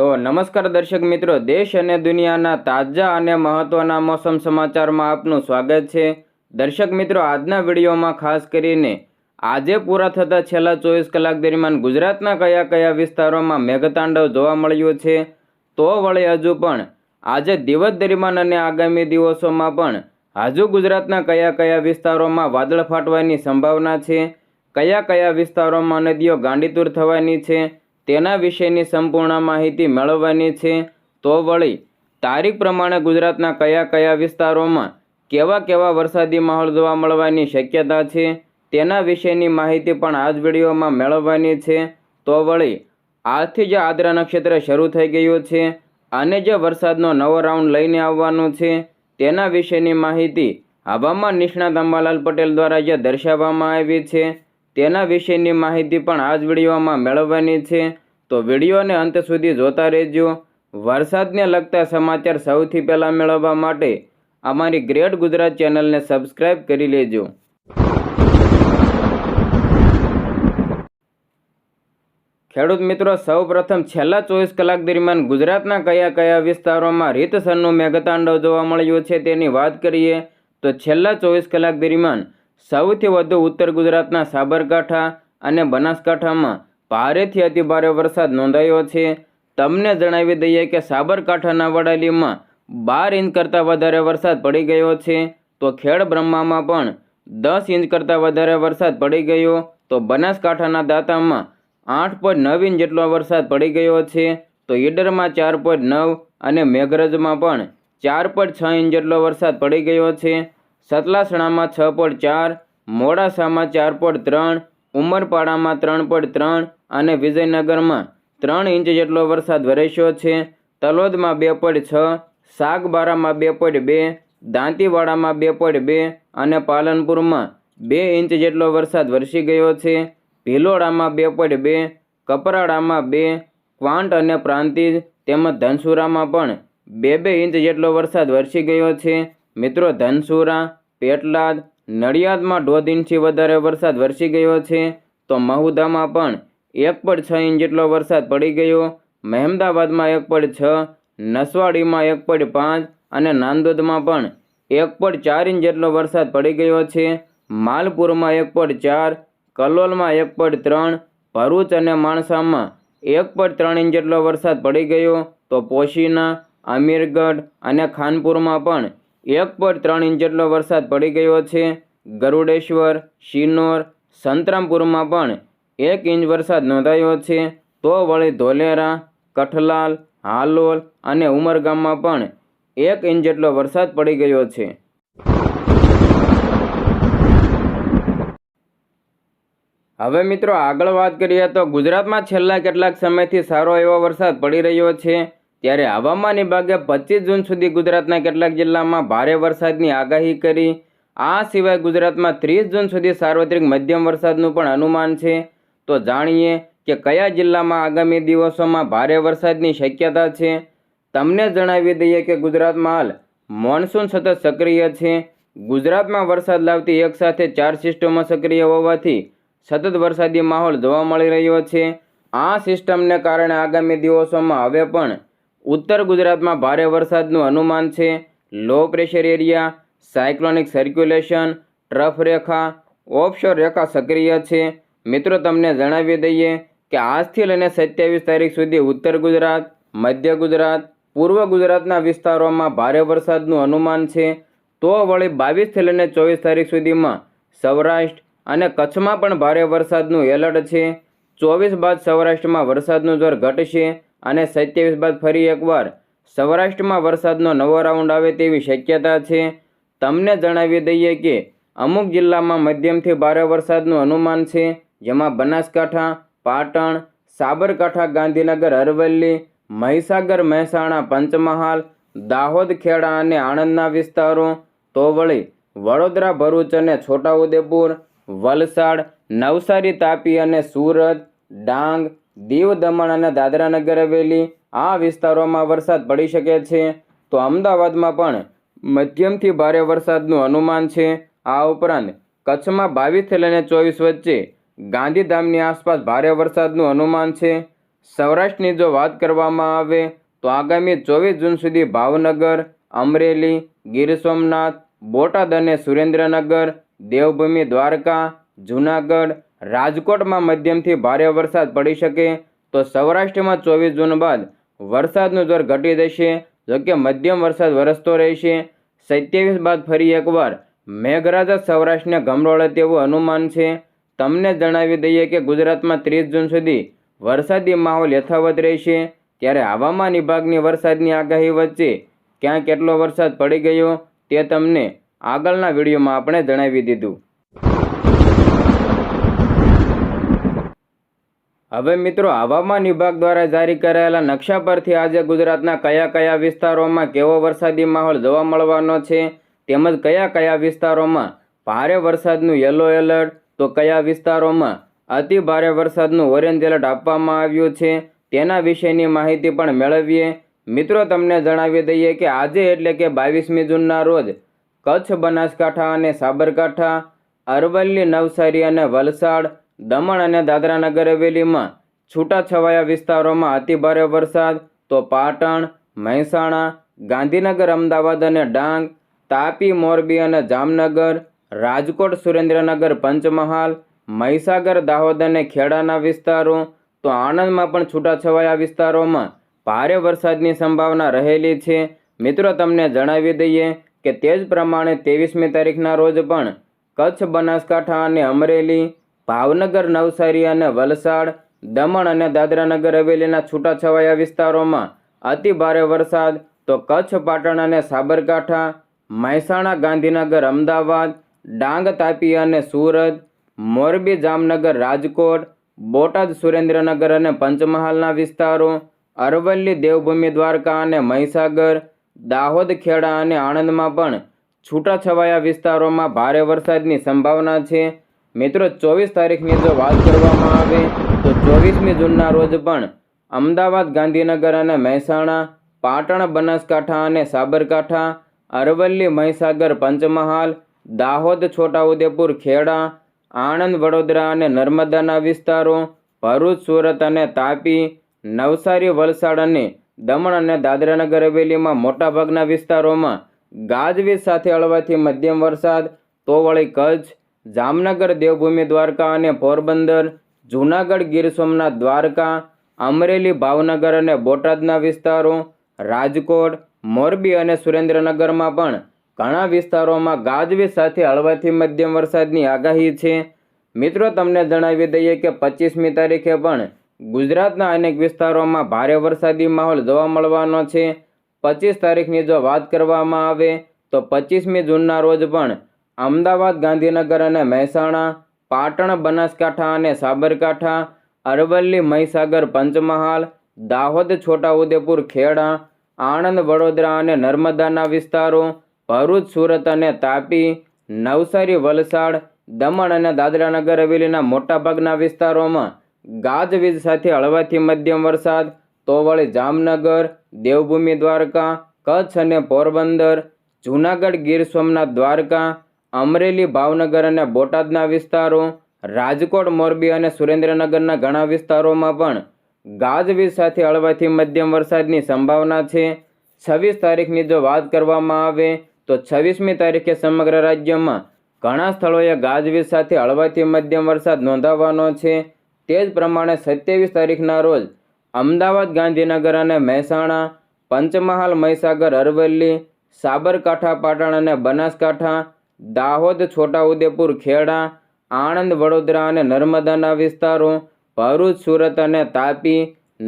તો નમસ્કાર દર્શક મિત્રો, દેશ અને દુનિયાના તાજા અને મહત્વના મોસમ સમાચારમાં આપનું સ્વાગત છે. દર્શક મિત્રો, આજના વિડીયોમાં ખાસ કરીને આજે પૂરા થતા છેલ્લા ચોવીસ કલાક દરમિયાન ગુજરાતના કયા કયા વિસ્તારોમાં મેઘતાંડવ જોવા મળ્યું છે, તો વળી હજુ પણ આજે દિવસ દરમિયાન અને આગામી દિવસોમાં પણ હજુ ગુજરાતના કયા કયા વિસ્તારોમાં વાદળ ફાટવાની સંભાવના છે, કયા કયા વિસ્તારોમાં નદીઓ ગાંડીતુર થવાની છે તેના વિશેની સંપૂર્ણ માહિતી મેળવવાની છે. તો વળી, તારીખ પ્રમાણે ગુજરાતના કયા કયા વિસ્તારોમાં કેવા કેવા વરસાદી માહોલ જોવા મળવાની શક્યતા છે, તેના વિશેની માહિતી પણ આ જ વિડીયોમાં મેળવવાની છે. તો વળી, આજથી જે આદ્રા નક્ષત્ર શરૂ થઈ ગયું છે અને જે વરસાદનો નવો રાઉન્ડ લઈને આવવાનું છે. તેના વિશેની માહિતી હવામાન નિષ્ણાત અંબાલાલ પટેલ દ્વારા જે દર્શાવવામાં આવી છે. તેના વિશેની માહિતી પણ આ જ વિડીયોમાં મેળવવાની છે. તો વિડીયોને અંત સુધી જોતા રહેજો. વરસાદને લગતા સમાચાર સૌથી પહેલાં મેળવવા માટે અમારી ગ્રેટ ગુજરાત ચેનલને સબસ્ક્રાઈબ કરી લેજો. ખેડૂત મિત્રો, સૌપ્રથમ છેલ્લા ચોવીસ કલાક દરમિયાન ગુજરાતના કયા કયા વિસ્તારોમાં રીતસરનું મેઘતાંડવ જોવા મળ્યું છે તેની વાત કરીએ તો છેલ્લા ચોવીસ કલાક દરમિયાન સૌથી વધુ ઉત્તર ગુજરાતના સાબરકાંઠા અને બનાસકાંઠામાં ભારેથી અતિભારે વરસાદ નોંધાયો છે. તમને જણાવી દઈએ કે સાબરકાંઠાના વડાલીમાં બાર ઇંચ કરતાં વધારે વરસાદ પડી ગયો છે. તો ખેડ બ્રહ્મામાં પણ દસ ઇંચ કરતાં વધારે વરસાદ પડી ગયો. તો બનાસકાંઠાના દાંતામાં આઠ પોઈન્ટ નવ ઇંચ જેટલો વરસાદ પડી ગયો છે. તો ઈડરમાં ચાર પોઈન્ટ નવ અને મેઘરજમાં પણ ચાર પોઈન્ટ છ ઇંચ જેટલો વરસાદ પડી ગયો છે. સતલાસણામાં છ પોઈન્ટ ચાર, મોડાસામાં ચાર પોઈન્ટ ત્રણ, ઉમરપાડામાં ત્રણ પોઈન્ટ ત્રણ અને વિજયનગરમાં ત્રણ ઇંચ જેટલો વરસાદ વરસ્યો છે. તલોદમાં બે પોઈન્ટ છ, સાગબારામાં બે પોઈન્ટ બે, દાંતીવાડામાં બે પોઈન્ટ બે અને પાલનપુરમાં બે ઇંચ જેટલો વરસાદ વરસી ગયો છે. ભીલોડામાં બે પોઈન્ટ બે, કપરાડામાં બે, ક્વાંટ અને પ્રાંતિજ તેમજ ધનસુરામાં પણ બે બે ઇંચ જેટલો વરસાદ વરસી ગયો છે. મિત્રો, ધનસુરા, પેટલાદ, નડિયાદમાં દોઢ ઇંચથી વધારે વરસાદ વરસી ગયો છે. તો મહુદામાં પણ એક પોઈન્ટ છ ઇંચ જેટલો વરસાદ પડી ગયો. મહેમદાવાદમાં એક પોઈન્ટ છ, નસવાડીમાં એક પોઈન્ટ પાંચ અને નાંદોદમાં પણ એક પોઈન્ટ ચાર ઇંચ જેટલો વરસાદ પડી ગયો છે. માલપુરમાં એક પોઈન્ટ ચાર, કલોલમાં એક પોઈન્ટ ત્રણ, ભરૂચ અને માણસામાં એક પોઈન્ટ ત્રણ ઇંચ જેટલો વરસાદ પડી ગયો. તો પોશીના, અમીરગઢ અને ખાનપુરમાં પણ એક પોઈન્ટ ત્રણ ઇંચ જેટલો વરસાદ પડી ગયો છે. ગરુડેશ્વર, શિનોર, સંતરામપુરમાં પણ એક ઇંચ વરસાદ નોંધાયો છે, તો વળી ધોલેરા, કઠલાલ, હાલોલ અને ઉમરગામમાં પણ એક ઇંચ જેટલો વરસાદ પડી ગયો છે. હવે મિત્રો આગળ વાત કરીએ તો ગુજરાતમાં છેલ્લા કેટલાક સમયથી સારો એવો વરસાદ પડી રહ્યો છે. ત્યારે હવામાન વિભાગે પચીસ જૂન સુધી ગુજરાતના કેટલાક જિલ્લામાં ભારે વરસાદની આગાહી કરી. આ સિવાય ગુજરાતમાં ત્રીસ જૂન સુધી સાર્વત્રિક મધ્યમ વરસાદનું પણ અનુમાન છે. તો જાણીએ કે કયા જિલ્લામાં આગામી દિવસોમાં ભારે વરસાદની શક્યતા છે? તમને જણાવી દઈએ કે ગુજરાતમાં હાલ મોન્સૂન સતત સક્રિય છે. ગુજરાતમાં વરસાદ લાવતી એકસાથે ચાર સિસ્ટમો સક્રિય હોવાથી સતત વરસાદી માહોલ જોવા મળી રહ્યો છે. આ સિસ્ટમને કારણે આગામી દિવસોમાં હવે પણ ઉત્તર ગુજરાતમાં ભારે વરસાદનું અનુમાન છે. Low pressure area, cyclonic circulation, trough રેખા, ઓફશોર રેખા સક્રિય છે. મિત્રો, તમને જણાવી દઈએ કે આજથી લઈને સત્યાવીસ તારીખ સુધી ઉત્તર ગુજરાત, મધ્ય ગુજરાત, પૂર્વ ગુજરાતના વિસ્તારોમાં ભારે વરસાદનું અનુમાન છે. તો વળી બાવીસથી લઈને ચોવીસ તારીખ સુધીમાં સૌરાષ્ટ્ર અને કચ્છમાં પણ ભારે વરસાદનું એલર્ટ છે. ચોવીસ બાદ સૌરાષ્ટ્રમાં વરસાદનું જોર ઘટશે અને સત્યાવીસ બાદ ફરી એકવાર સૌરાષ્ટ્રમાં વરસાદનો નવો રાઉન્ડ આવે તેવી શક્યતા છે. તમને જણાવી દઈએ કે અમુક જિલ્લામાં મધ્યમથી ભારે વરસાદનું અનુમાન છે. જેમાં બનાસકાંઠા, પાટણ, સાબરકાંઠા, ગાંધીનગર, અરવલ્લી, મહીસાગર, મહેસાણા, પંચમહાલ, દાહોદ, ખેડા અને આણંદના વિસ્તારો તો વળી વડોદરા, ભરૂચ અને છોટાઉદેપુર, વલસાડ, નવસારી, તાપી અને સુરત, ડાંગ દીવ દમણ અને દાદરાનગર હવેલી આ વિસ્તારોમાં વરસાદ પડી શકે છે. તો અમદાવાદમાં પણ મધ્યમથી ભારે વરસાદનું અનુમાન છે. આ ઉપરાંત કચ્છમાં બાવીસથી લઈને ચોવીસ વચ્ચે ગાંધીધામની આસપાસ ભારે વરસાદનું અનુમાન છે. સૌરાષ્ટ્રની જો વાત કરવામાં આવે તો આગામી ચોવીસ જૂન સુધી ભાવનગર, અમરેલી, ગીર સોમનાથ, બોટાદ અને સુરેન્દ્રનગર, દેવભૂમિ, દ્વારકા, જૂનાગઢ, રાજકોટમાં મધ્યમથી ભારે વરસાદ પડી શકે તો સૌરાષ્ટ્રમાં ચોવીસ જૂન બાદ વરસાદનું જોર ઘટી જશે. જોકે મધ્યમ વરસાદ વરસતો રહેશે. સત્યાવીસ બાદ ફરી એકવાર મેઘરાજા સૌરાષ્ટ્રને ગમરોળે તેવું અનુમાન છે. તમને જણાવી દઈએ કે ગુજરાતમાં ત્રીસ જૂન સુધી વરસાદી માહોલ યથાવત રહેશે. ત્યારે હવામાન વિભાગની વરસાદની આગાહી વચ્ચે ક્યાં કેટલો વરસાદ પડી ગયો તે તમને આગળના વિડીયોમાં આપણે જણાવી દીધું. હવે મિત્રો, હવામાન વિભાગ દ્વારા જારી કરાયેલા નકશા પરથી આજે ગુજરાતના કયા કયા વિસ્તારોમાં કેવો વરસાદી માહોલ જોવા મળવાનો છે, તેમજ કયા કયા વિસ્તારોમાં ભારે વરસાદનું યલો એલર્ટ તો કયા વિસ્તારોમાં અતિ ભારે વરસાદનું ઓરેન્જ એલર્ટ આપવામાં આવ્યું છે તેના વિશેની માહિતી પણ મેળવીએ. મિત્રો, તમને જણાવી દઈએ કે આજે એટલે કે બાવીસમી જૂનના રોજ કચ્છ, બનાસકાંઠા અને સાબરકાંઠા, અરવલ્લી, નવસારી અને વલસાડ, દમણ અને દાદરાનગર હવેલીમાં છૂટાછવાયા વિસ્તારોમાં અતિભારે વરસાદ તો પાટણ, મહેસાણા, ગાંધીનગર, અમદાવાદ અને ડાંગ, તાપી, મોરબી અને જામનગર રાજકોટ સુરેન્દ્રનગર પંચમહાલ, મહીસાગર, દાહોદ અને ખેડાના વિસ્તારો. તો આણંદમાં પણ છૂટાછવાયા વિસ્તારોમાં ભારે વરસાદની સંભાવના રહેલી છે. મિત્રો, તમને જણાવી દઈએ કે તે જ પ્રમાણે ત્રેવીસમી તારીખના રોજ પણ કચ્છ, બનાસકાંઠા અને અમરેલી, ભાવનગર, નવસારી અને વલસાડ, દમણ અને દાદરાનગર હવેલીના છૂટાછવાયા વિસ્તારોમાં અતિ ભારે વરસાદ. તો કચ્છ, પાટણ અને સાબરકાંઠા, મહેસાણા, ગાંધીનગર, અમદાવાદ ડાંગ, તાપી અને સુરત, મોરબી, જામનગર, રાજકોટ, બોટાદ, સુરેન્દ્રનગર અને પંચમહાલના વિસ્તારો, અરવલ્લી, દેવભૂમિ, દ્વારકા અને મહીસાગર, દાહોદ, ખેડા અને આણંદમાં પણ છૂટાછવાયા વિસ્તારોમાં ભારે વરસાદની સંભાવના છે. મિત્રો, ચોવીસ તારીખની જો વાત કરવામાં આવે, તો ચોવીસમી જૂનના રોજ પણ અમદાવાદ, ગાંધીનગર અને મહેસાણા, પાટણ, બનાસકાંઠા અને સાબરકાંઠા, અરવલ્લી, મહીસાગર, પંચમહાલ દાહોદ, છોટાઉદેપુર, ખેડા, આણંદ, વડોદરા અને નર્મદાના વિસ્તારો, ભરૂચ, સુરત અને તાપી, નવસારી, વલસાડ અને દમણ અને દાદરાનગર હવેલીમાં મોટાભાગના વિસ્તારોમાં ગાજવીજ સાથે હળવાથી મધ્યમ વરસાદ તો વળી કચ્છ, જામનગર, દેવભૂમિ, દ્વારકા અને પોરબંદર, જૂનાગઢ, ગીર સોમનાથ, દ્વારકા, અમરેલી, ભાવનગર અને બોટાદના વિસ્તારો, રાજકોટ, મોરબી અને સુરેન્દ્રનગરમાં પણ ઘણા વિસ્તારોમાં ગાજવીજ સાથે હળવાથી મધ્યમ વરસાદની આગાહી છે. મિત્રો, તમને જણાવી દઈએ કે પચીસમી તારીખે પણ ગુજરાતના અનેક વિસ્તારોમાં ભારે વરસાદી માહોલ જોવા મળવાનો છે. પચીસ તારીખની જો વાત કરવામાં આવે, તો પચીસમી જૂનના રોજ પણ અમદાવાદ, ગાંધીનગર અને મહેસાણા, પાટણ, બનાસકાંઠા અને સાબરકાંઠા, અરવલ્લી, મહીસાગર, પંચમહાલ, દાહોદ, છોટાઉદેપુર, ખેડા, આણંદ, વડોદરા અને નર્મદાના વિસ્તારો ભરૂચ, સુરત અને તાપી, નવસારી, વલસાડ, દમણ અને દાદરાનગર હવેલીના મોટાભાગના વિસ્તારોમાં ગાજવીજ સાથે હળવાથી મધ્યમ વરસાદ તો વળી જામનગર, દેવભૂમિ દ્વારકા, કચ્છ અને પોરબંદર, જૂનાગઢ ગીર સોમનાથ દ્વારકા, અમરેલી, ભાવનગર અને બોટાદના વિસ્તારો, રાજકોટ, મોરબી અને સુરેન્દ્રનગરના ઘણા વિસ્તારોમાં પણ ગાજવીજ સાથે હળવાથી મધ્યમ વરસાદની સંભાવના છે. છવ્વીસ તારીખની જો વાત કરવામાં આવે તો છવ્વીસમી તારીખે સમગ્ર રાજ્યમાં ઘણા સ્થળોએ ગાજવીજ સાથે હળવાથી મધ્યમ વરસાદ નોંધાવવાનો છે. તે જ પ્રમાણે સત્યાવીસ તારીખના રોજ અમદાવાદ, ગાંધીનગર અને મહેસાણા, પંચમહાલ, મહીસાગર, અરવલ્લી, સાબરકાંઠા, પાટણ અને બનાસકાંઠા, દાહોદ, છોટાઉદેપુર, ખેડા, આણંદ, વડોદરા અને નર્મદાના વિસ્તારો, ભરૂચ, સુરત અને તાપી,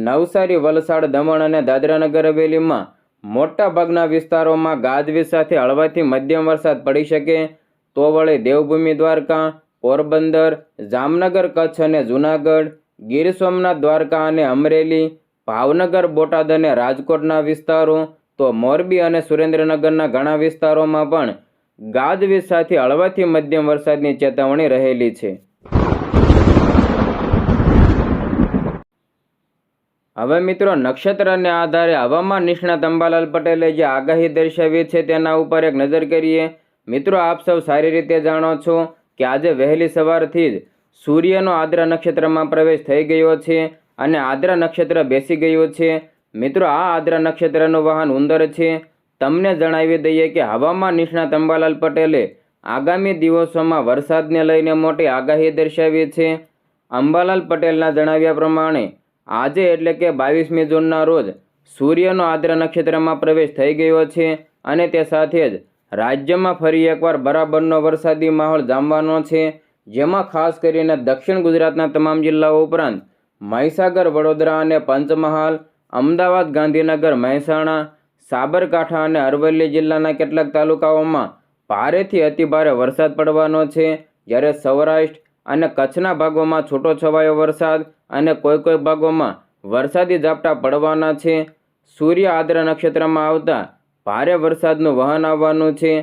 નવસારી, વલસાડ, દમણ અને દાદરાનગર હવેલીમાં મોટાભાગના વિસ્તારોમાં ગાજવીજ સાથે હળવાથી મધ્યમ વરસાદ પડી શકે. તો વળી દેવભૂમિ દ્વારકા, પોરબંદર, જામનગર, કચ્છ અને જૂનાગઢ, ગીર સોમનાથ દ્વારકા અને અમરેલી, ભાવનગર, બોટાદ અને રાજકોટના વિસ્તારો, તો મોરબી અને સુરેન્દ્રનગરના ઘણા વિસ્તારોમાં પણ ગાજવીજ સાથે હળવાથી મધ્યમ વરસાદની ચેતવણી રહેલી છે. હવે મિત્રો નક્ષત્રને આધારે હવામાન નિષ્ણાત અંબાલાલ પટેલે જે આગાહી દર્શાવી છે તેના ઉપર એક નજર કરીએ. મિત્રો આપ સૌ સારી રીતે જાણો છો કે આજે વહેલી સવારથી જ સૂર્યનો આદ્રા નક્ષત્રમાં પ્રવેશ થઈ ગયો છે અને આદ્રા નક્ષત્ર બેસી ગયું છે. મિત્રો આ આદ્રા નક્ષત્રનું વાહન ઉંદર છે. તમને જણાવી દઈએ કે હવામાન નિષ્ણાત અંબાલાલ પટેલે આગામી દિવસોમાં વરસાદને લઈને મોટી આગાહી દર્શાવી છે. અંબાલાલ પટેલના જણાવ્યા પ્રમાણે આજે એટલે કે બાવીસમી જૂનના રોજ સૂર્યનો આદ્ર નક્ષત્રમાં પ્રવેશ થઈ ગયો છે અને તે સાથે જ રાજ્યમાં ફરી એકવાર બરાબરનો વરસાદી માહોલ જામવાનો છે, જેમાં ખાસ કરીને દક્ષિણ ગુજરાતના તમામ જિલ્લાઓ ઉપરાંત મહીસાગર, વડોદરા અને પંચમહાલ, અમદાવાદ, ગાંધીનગર, મહેસાણા, સાબરકાંઠા અને અરવલ્લી જિલ્લાના કેટલાક તાલુકાઓમાં ભારેથી અતિભારે વરસાદ પડવાનો છે. જ્યારે સૌરાષ્ટ્ર અને કચ્છના ભાગોમાં છૂટો છવાયો વરસાદ અને કોઈ કોઈ ભાગોમાં વરસાદી ઝાપટા પડવાના છે. સૂર્ય આદ્ર નક્ષત્રમાં આવતા ભારે વરસાદનું વહન આવવાનું છે.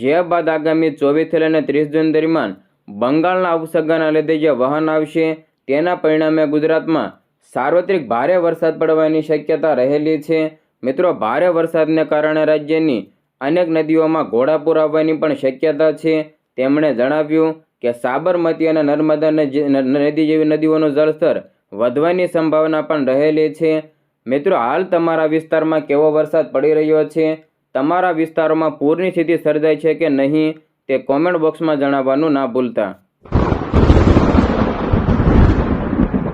જે બાદ આગામી ચોવીસથી લઈને ત્રીસ જૂન દરમિયાન બંગાળના ઉપસર્ગના લીધે જે વહન આવશે, તેના પરિણામે ગુજરાતમાં સાર્વત્રિક ભારે વરસાદ પડવાની શક્યતા રહેલી છે. મિત્રો, ભારે વરસાદને કારણે રાજ્યની અનેક નદીઓમાં ઘોડાપૂર આવવાની પણ શક્યતા છે. તેમણે જણાવ્યું કે સાબરમતી અને નર્મદા નદી જેવી નદીઓનું જળસ્તર વધવાની સંભાવના પણ રહેલી છે. મિત્રો, હાલ તમારા વિસ્તારમાં કેવો વરસાદ પડી રહ્યો છે? તમારા વિસ્તારોમાં પૂરની સ્થિતિ સર્જાય છે કે નહીં? તે કોમેન્ટ બોક્સમાં જણાવવાનું ના ભૂલતા.